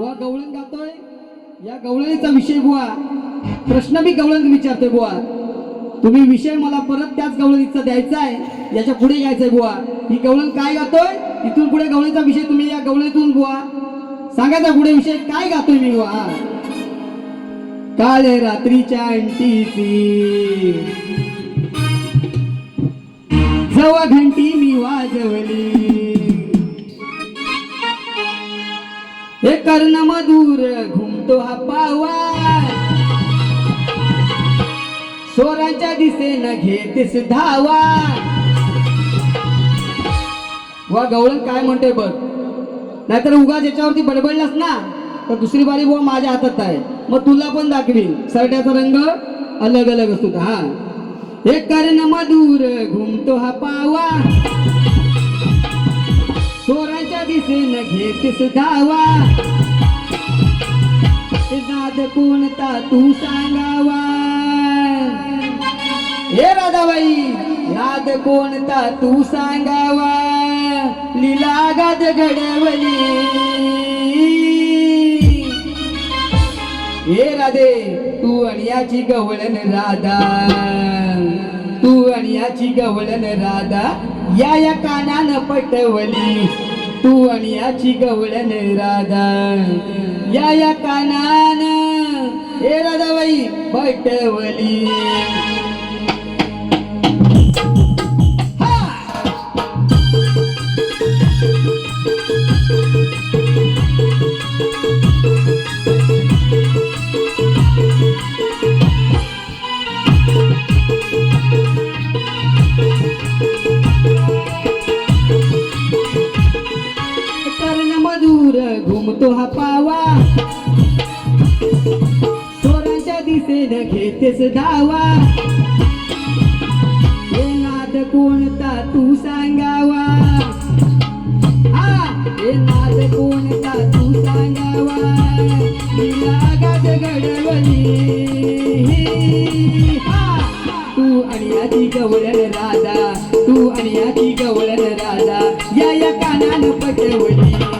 बुवा गवळण गातोय या गवळणीचा विषय बुवा प्रश्न मी गवळण विचारतोय बुवा तुम्ही विषय मला परत त्याच गवळणीचा द्यायचा आहे याच्यापुढे घ्यायचंय बुवा ही गवळण काय गातोय? इथून पुढे गवळणीचा विषय तुम्ही या गवळणीतून बुवा सांगायचा पुढे विषय काय गातोय मी बुवा काळे रात्रीच्या अंटीची. जवा घंटी मी वाजवली. कर्ण मधुर घुमतो हा पावा स्वराच्या दिसेन घेतेस धावा. वा गवळण काय म्हणतोय बघ. नाहीतर उगा ज्याच्यावरती बडबडलास ना तर दुसरी बारी बुवा माझ्या हातात आहे. मग तुला पण दाखवी सरट्याचा रंग अलग अलग असतो. हा. हे कर्ण मधुर घुमतो हा पावा घेतेस धावा नाद कोणता तू सांगावा? हे राधाबाई नाद कोणता तू सांगावा? लीला गाद घडवली. हे राधे तू अणियाची गवळण राधा. तू अणियाची गवळण राधा या या कानानं पटवली. तू आणि याची गवळण राधा. या या कानान. हे राधाबाई पटवली दूर घुमतो हा पावा. चोराच्या दिसेन घेतेस धावा. हे नाद कोणता तू सांगावा? हा हे नाद कोणता तू सांगावा? गाज घडवली. तू आणि आधी गवळण राधा तू आणि आधी गवळण राधा या या कानानं पटवली.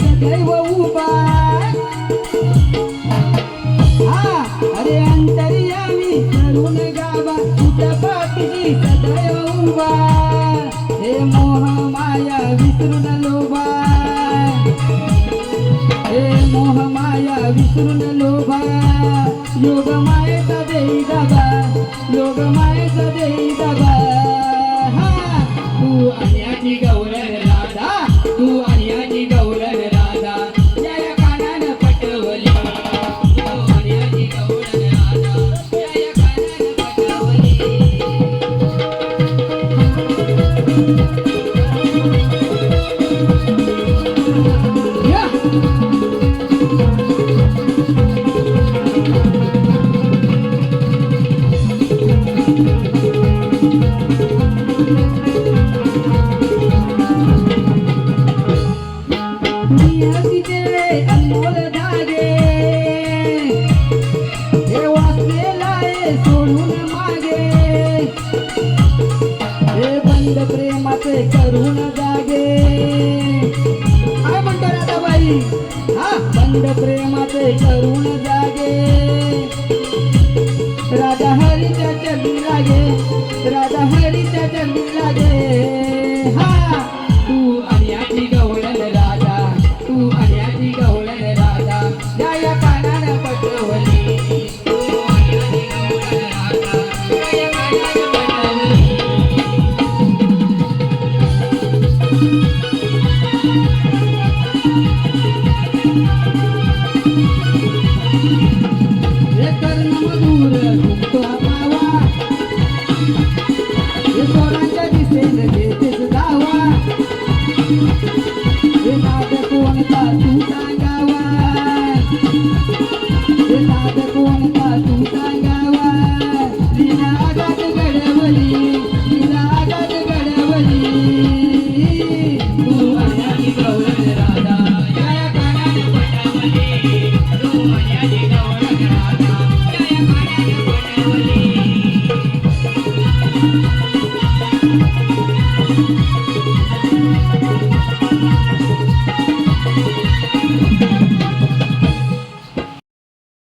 सदैव उभा हा अरे अंतर्यामी करून गावा तुझ्या पाठीशी सदैव उभा हे मोह माया विसरून लोभा हे मोह माया विसरून लोभा. योग मायेचा देई योग मायेचा देई हा तू आणि असे करून जागे. काय म्हणतो राधाबाई? हा बंद प्रेमाचे करून जागे. राधा हरीच्या चरणी लागे राधा हरीच्या चरणी लागे. मधुर